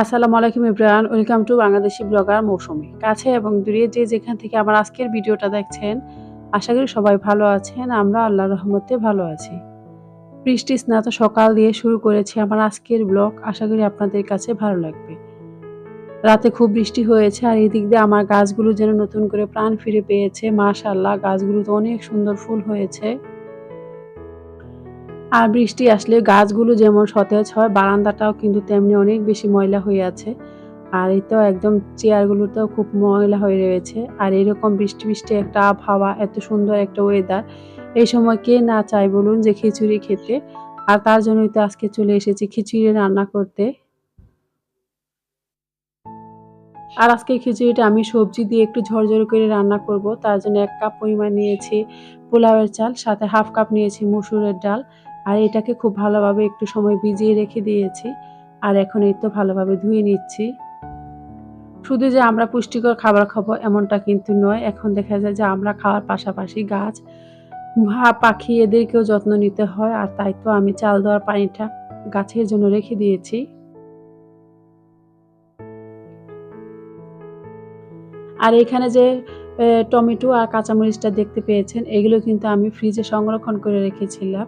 আসসালামু আলাইকুম ইব্রাহান welcome to Bangladeshi blogger Mousumi. কাছে এবং দূরে যে যেখান থেকে আমার আজকের ভিডিওটা দেখছেন, আশা করি সবাই ভালো আছেন, আমরা আল্লাহ রহমতে ভালো আছি। বৃষ্টি, স্নাত সকাল দিয়ে শুরু করেছি আমার আজকের ব্লগ, আশা করি আপনাদের কাছে ভালো লাগবে। রাতে খুব বৃষ্টি হয়েছে আর এদিক দিয়ে আমার গাছগুলো যেন নতুন করে প্রাণ ফিরে পেয়েছে। মাশাল্লাহ গাছগুলোতে অনেক সুন্দর ফুল হয়েছে। আর বৃষ্টি আসলে গাছগুলো যেমন সতেজ হয়, বারান্দাটাও কিন্তু তেমনি অনেক বেশি ময়লা হয়ে আছে। আর তো একদম চেয়ারগুলোতেও খুব ময়লা হয়ে রয়েছে। আর এরকম বৃষ্টি বৃষ্টি একটা আবহাওয়া, এত সুন্দর একটা ওয়েদার এই সময় কে না চায় বলুন যে খিচুড়ি খেতে? আর তার জন্যই তো আজকে চলে এসেছি খিচুড়ি রান্না করতে। আর আজকে খিচুড়িটা আমি সবজি দিয়ে একটু ঝরঝরে করে রান্না করব। তার জন্য এক কাপ পরিমাণ নিয়েছি পোলাওয়ের চাল, সাথে হাফ কাপ নিয়েছি মুসুরের ডাল। আর এটাকে খুব ভালোভাবে একটু সময় ভিজিয়ে রেখে দিয়েছি। আর এখন এই তো ভালোভাবে ধুয়ে নিচ্ছি। শুধু যে আমরা পুষ্টিকর খাবার খাব এমনটা কিন্তু নয়, এখন দেখা যায় যে আমরা খাওয়ার পাশাপাশি গাছ ঘা পাখি এদেরকেও যত্ন নিতে হয়। আর তাই তো আমি চাল দেওয়ার পানিটা গাছের জন্য রেখে দিয়েছি। আর এখানে যে টমেটো আর কাঁচামরিচটা দেখতে পেয়েছেন, এগুলো কিন্তু আমি ফ্রিজে সংরক্ষণ করে রেখেছিলাম।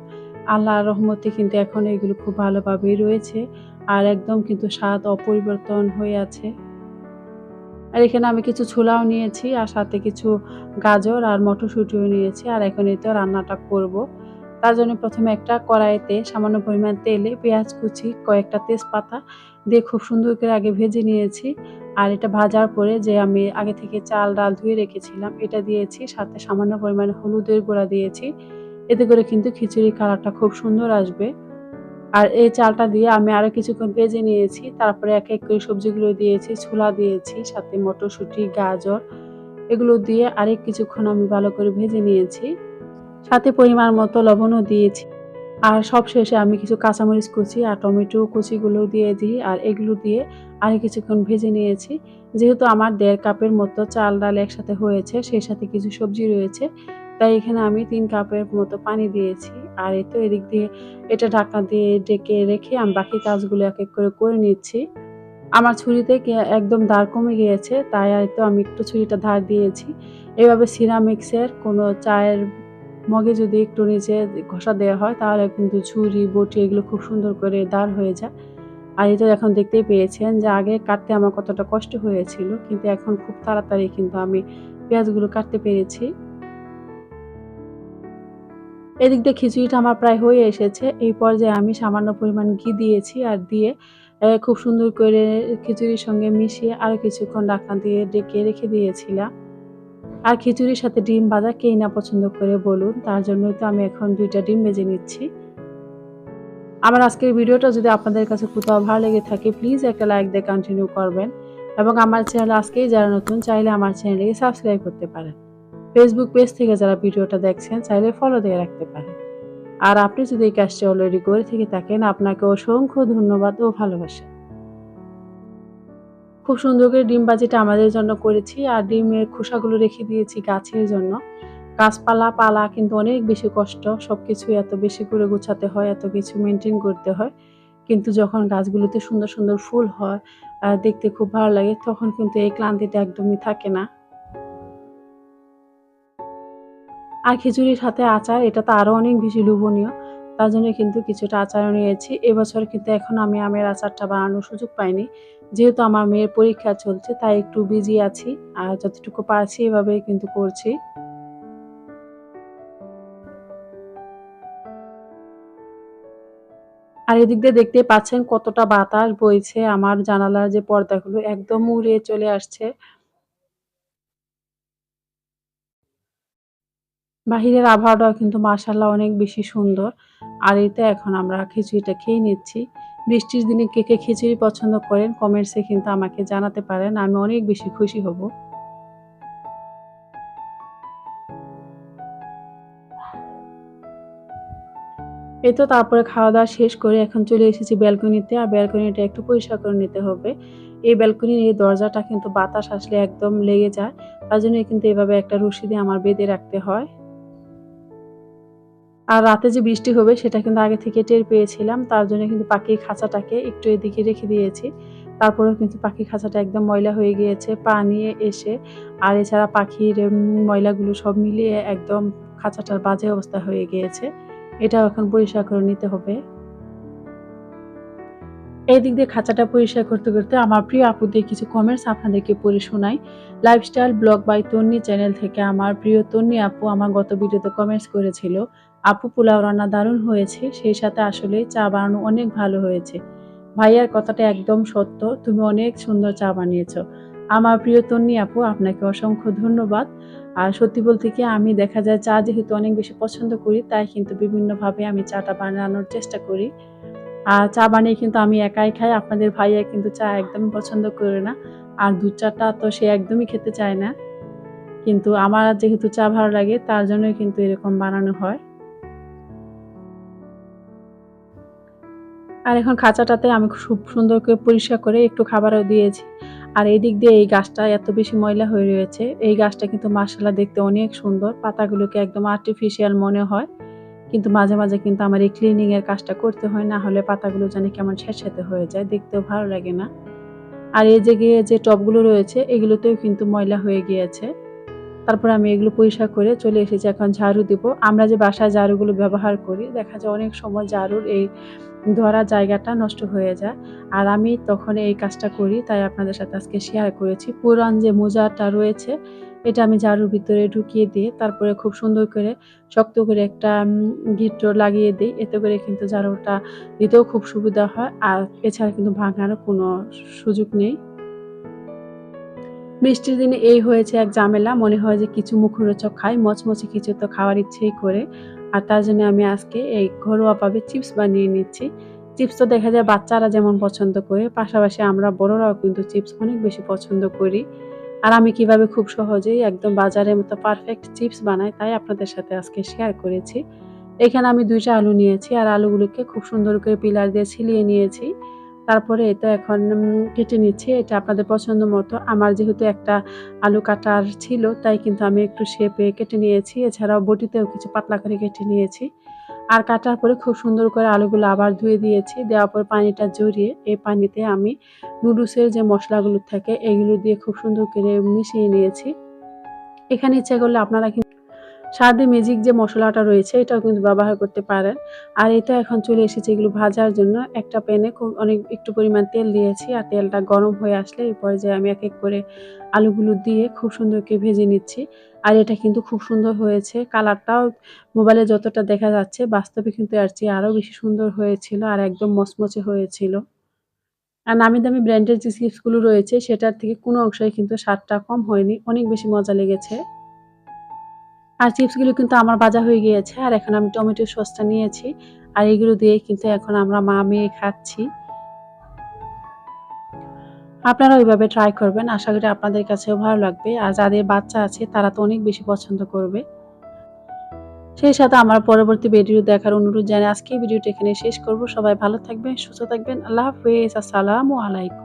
আল্লাহর রহমতে কিন্তু এখন এগুলো খুব ভালোভাবেই রয়েছে আর একদম কিন্তু স্বাদ অপরিবর্তন হয়ে আছে। আর এখানে আমি কিছু ছোলাও নিয়েছি আর সাথে কিছু গাজর আর মটরশুঁটিও নিয়েছি আর এখন তো রান্নাটা করব। তার জন্য প্রথমে একটা কড়াইতে সামান্য পরিমাণ তেলে পেঁয়াজ কুচি, কয়েকটা তেজপাতা দিয়ে খুব সুন্দর করে আগে ভেজে নিয়েছি আর এটা ভাজার পরে যে আমি আগে থেকে চাল, ডাল ধুয়ে রেখেছিলাম এটা দিয়েছি, সাথে সামান্য পরিমাণে হলুদের গুঁড়া দিয়েছি। এতে করে কিন্তু খিচুড়ি কালারটা খুব সুন্দর আসবে। আর এই চালটা দিয়ে আমি আরও কিছুক্ষণ ভেজে নিয়েছি, তারপরে এক এক করে সবজিগুলো দিয়েছি, ছোলা দিয়েছি, সাথে মটরশুঁটি, গাজর, এগুলো দিয়ে আরেক কিছুক্ষণ আমি ভালো করে ভেজে নিয়েছি। সাথে পরিমাণ মতো লবণও দিয়েছি। আর সব শেষে আমি কিছু কাঁচামরিচ কুচি আর টমেটো কুচিগুলো দিয়ে দিই, আর এগুলো দিয়ে আরেক কিছুক্ষণ ভেজে নিয়েছি। যেহেতু আমার দেড় কাপের মতো চাল ডাল একসাথে হয়েছে, সেই সাথে কিছু সবজি রয়েছে তাই এখানে আমি তিন কাপের মতো পানি দিয়েছি। আর এই তো এদিক দিয়ে এটা ঢাকা দিয়ে ডেকে রেখে আমি বাকি কাজগুলো এক এক করে করে নিচ্ছি। আমার ছুরিতে একদম দাঁড় কমে গিয়েছে, তাই আর তো আমি একটু ছুরিটা ধার দিয়েছি। এভাবে সিরামিক্সের কোনো চায়ের মগে যদি একটু নিচে ঘষা দেওয়া হয়, তাহলে কিন্তু ছুরি, বটি এগুলো খুব সুন্দর করে দাঁড় হয়ে যায়। আর এটা এখন দেখতেই পেয়েছেন যে আগে কাটতে আমার কতটা কষ্ট হয়েছিল, কিন্তু এখন খুব তাড়াতাড়ি কিন্তু আমি পেঁয়াজগুলো কাটতে পেরেছি। এদিক দিয়ে খিচুড়িটা আমার প্রায় হয়ে এসেছে। এই পর্যায়ে আমি সামান্য পরিমাণ ঘি দিয়েছি আর দিয়ে খুব সুন্দর করে খিচুড়ির সঙ্গে মিশিয়ে আরও কিছুক্ষণ ঢাকনা দিয়ে ডেকে রেখে দিয়েছিলাম। আর খিচুড়ির সাথে ডিম ভাজা কেই না পছন্দ করে বলুন, তার জন্যই তো আমি এখন দুইটা ডিম ভেজে নিচ্ছি। আমার আজকের ভিডিওটা যদি আপনাদের কাছে কোথাও ভালো লেগে থাকে প্লিজ একটা লাইক দিয়ে কন্টিনিউ করবেন। এবং আমার চ্যানেল আজকেই যারা নতুন, চাইলে আমার চ্যানেলকে সাবস্ক্রাইব করতে পারেন। ফেসবুক পেজ থেকে যারা ভিডিওটা দেখছেন, চাইলে ফলো দিয়ে রাখতে পারেন। আর আপনি যদি এই কাজটি অলরেডি করে থেকে থাকেন আপনাকে অসংখ্য ধন্যবাদ ও ভালোবাসা। খুব সুন্দর করে ডিম বাজিটা আমাদের জন্য করেছি আর ডিমের খোসাগুলো রেখে দিয়েছি গাছের জন্য। গাছপালা, পালা কিন্তু অনেক বেশি কষ্ট সব কিছু এত বেশি করে গোছাতে হয়, এত কিছু মেনটেন করতে হয়। কিন্তু যখন গাছগুলোতে সুন্দর সুন্দর ফুল হয় দেখতে খুব ভালো লাগে, তখন কিন্তু এই ক্লান্তিটা একদমই থাকে না। আর খিচুড়ির সাথে আচার, এটা তো আরও অনেক বেশি লোভনীয়। তার জন্য কিন্তু কিছুটা আচারও নিয়েছি। এবছর কিন্তু এখন আমি আমের আচারটা বানানোর সুযোগ পাইনি। যেহেতু আমার মেয়ের পরীক্ষা চলছে, তাই একটু বিজি আছি আর যতটুকু পারছি এভাবেই কিন্তু করছি। আর এদিক দিয়ে দেখতে পাচ্ছেন কতটা বাতাস বইছে। আমার জানালার যে পর্দাগুলো একদম উড়ে চলে আসছে। বাহিরের আবহাওয়াটাও কিন্তু মাসাল্লাহ অনেক বেশি সুন্দর। আর এতে এখন আমরা খিচুড়িটা খেয়ে নিচ্ছি। বৃষ্টির দিনে কে কে খিচুড়ি পছন্দ করেন কমেন্টসে কিন্তু আমাকে জানাতে পারেন, আমি অনেক বেশি খুশি হব। এই তো তারপরে খাওয়া দাওয়া শেষ করে এখন চলে এসেছি ব্যালকনিতে, আর ব্যালকনিটা একটু পরিষ্কার করে নিতে হবে। এই ব্যালকনির এই দরজাটা কিন্তু বাতাস আসলে একদম লেগে যায়, তার জন্য কিন্তু এভাবে একটা রশি দিয়ে আমার বেঁধে রাখতে হয়। আর রাতে যে বৃষ্টি হবে সেটা কিন্তু আগে থেকে টের পেয়েছিলাম, তার জন্য কিন্তু পাখির খাঁচাটাকে একটু এদিকে রেখে দিয়েছি। তারপরেও কিন্তু পাখির খাঁচাটা একদম ময়লা হয়ে গিয়েছে পা নিয়ে এসে। আর এছাড়া পাখির ময়লাগুলো সব মিলিয়ে একদম খাঁচাটার বাজে অবস্থা হয়ে গিয়েছে। এটাও এখন পরিষ্কার করে নিতে হবে। এই দিক দিয়ে খাঁচাটা পরিষ্কার করতে করতে আমার প্রিয় আপুদের কিছু কমেন্টস আপনাদেরকে পড়ে শোনাই। Lifestyle blog by Tonni channel থেকে আমার প্রিয় তন্নি আপু আমার গত ভিডিওতে কমেন্টস করেছিল, আপু, পোলাও রান্না দারুণ হয়েছে, সেই সাথে আসলে চা বানানো অনেক ভালো হয়েছে। ভাইয়ার কথাটা একদম সত্য, তুমি অনেক সুন্দর চা বানিয়েছো। আমার প্রিয় তন্নি আপু, আপনাকে অসংখ্য ধন্যবাদ। আর সত্যি বলতে কি, আমি দেখা যায় চা যেহেতু অনেক বেশি পছন্দ করি, তাই কিন্তু বিভিন্নভাবে আমি চাটা বানানোর চেষ্টা করি। আর চা বানিয়ে কিন্তু আমি একাই খাই, আপনাদের ভাইয়া কিন্তু চা একদমই পছন্দ করে না। আর দুধ চাটা তো সে একদমই খেতে চায় না। কিন্তু আমার যেহেতু চা ভালো লাগে, তার জন্যই কিন্তু এরকম বানানো হয়। আর এখন খাঁচাটাতে আমি খুব সুন্দর করে পরিষ্কার করে একটু খাবারও দিয়েছি। আর এই দিক দিয়ে এই গাছটা এত বেশি ময়লা হয়ে রয়েছে। এই গাছটা কিন্তু মাসালা দেখতে অনেক সুন্দর। পাতাগুলোকে একদম আর্টিফিশিয়াল মনে হয়। কিন্তু মাঝে মাঝে কিন্তু আমার এই ক্লিনিংয়ের কাজটা করতে হয়, না হলে পাতাগুলো জানি কেমন স্যাঁতস্যাঁতে হয়ে যায়, দেখতেও ভালো লাগে না। আর এই যে গিয়ে যে টপগুলো রয়েছে, এগুলোতেও কিন্তু ময়লা হয়ে গিয়েছে। তারপর আমি এগুলো পরিষ্কার করে চলে এসেছি, এখন ঝাড়ু দিব। আমরা যে বাসায় ঝাড়ুগুলো ব্যবহার করি, দেখা যায় অনেক সময় ঝাড়ুর এই ধরা জায়গাটা নষ্ট হয়ে যায়। আর আমি তখন এই কাজটা করি, তাই আপনাদের সাথে আজকে শেয়ার করেছি। পুরান যে মোজাটা রয়েছে, এটা আমি ঝাড়ুর ভিতরে ঢুকিয়ে দিয়ে তারপরে খুব সুন্দর করে, শক্ত করে একটা গিট লাগিয়ে দিই। এতে করে কিন্তু ঝাড়ুটা দিতেও খুব সুবিধা হয়। আর এছাড়া কিন্তু ভাঙারও কোনো সুযোগ নেই। বৃষ্টির দিনে এই হয়েছে এক ঝামেলা। মনে হয় যে কিছু মুখরোচক খাই মচমচে কিছু তো খাওয়ার ইচ্ছেই করে। আর তার জন্য আমি আজকে এই ঘরোয়াভাবে চিপস বানিয়ে নিচ্ছি। চিপস তো দেখা যায় বাচ্চারা যেমন পছন্দ করে, পাশাপাশি আমরা বড়রাও কিন্তু চিপস অনেক বেশি পছন্দ করি। আর আমি কীভাবে খুব সহজেই একদম বাজারের মতো পারফেক্ট চিপস বানাই তাই আপনাদের সাথে আজকে শেয়ার করেছি। এখানে আমি দুইটা আলু নিয়েছি আর আলুগুলোকে খুব সুন্দর করে পিলার দিয়ে ছিলিয়ে নিয়েছি। তারপরে এটা এখন কেটে নিচ্ছি। এটা আপনাদের পছন্দ মতো। আমার যেহেতু একটা আলু কাটার ছিল, তাই কিন্তু আমি একটু শেপে কেটে নিয়েছি। এছাড়াও বটিতেও কিছু পাতলা করে কেটে নিয়েছি। আর কাটার পরে খুব সুন্দর করে আলুগুলো আবার ধুয়ে দিয়েছি। দেওয়ার পর পানিটা জড়িয়ে এই পানিতে আমি নুডলসের যে মশলাগুলো থাকে, এগুলো দিয়ে খুব সুন্দর করে মিশিয়ে নিয়েছি। এখানে ইচ্ছা করলে আপনারা স্বাদে ম্যাজিক যে মশলাটা রয়েছে, এটাও কিন্তু ব্যবহার করতে পারেন। আর এটা এখন চলে এসেছে এগুলো ভাজার জন্য। একটা প্যানে খুব অনেক, একটু পরিমাণ তেল দিয়েছি আর তেলটা গরম হয়ে আসলে এই পর্যায়ে আমি এক এক করে আলুগুলো দিয়ে খুব সুন্দর করে ভেজে নিচ্ছি। আর এটা কিন্তু খুব সুন্দর হয়েছে। কালারটাও মোবাইলে যতটা দেখা যাচ্ছে, বাস্তবে কিন্তু এর চেয়ে আরও বেশি সুন্দর হয়েছিল আর একদম মচমচে হয়েছিল। আর নামি দামি ব্র্যান্ডের যে চিপসগুলো রয়েছে, সেটার থেকে কোনো অংশই কিন্তু স্বাদটা কম হয়নি। অনেক বেশি মজা লেগেছে। আর চিপসগুলো কিন্তু আমার ভাজা হয়ে গিয়েছে, আর এখন আমি টমেটো সসটা নিয়েছি, আর এগুলো দিয়ে কিন্তু এখন আমরা মা মেয়ে খাচ্ছি। আপনারা ওইভাবে ট্রাই করবেন, আশা করি আপনাদের কাছেও ভালো লাগবে, আর যাদের বাচ্চা আছে তারা তো অনেক বেশি পছন্দ করবে। সেই সাথে আমার পরবর্তী ভিডিও দেখার অনুরোধ জানাই আজকে ভিডিওটা এখানে শেষ করব, সবাই ভালো থাকবেন, সুস্থ থাকবেন, আল্লাহ হাফেজ, আসসালামু আলাইকুম।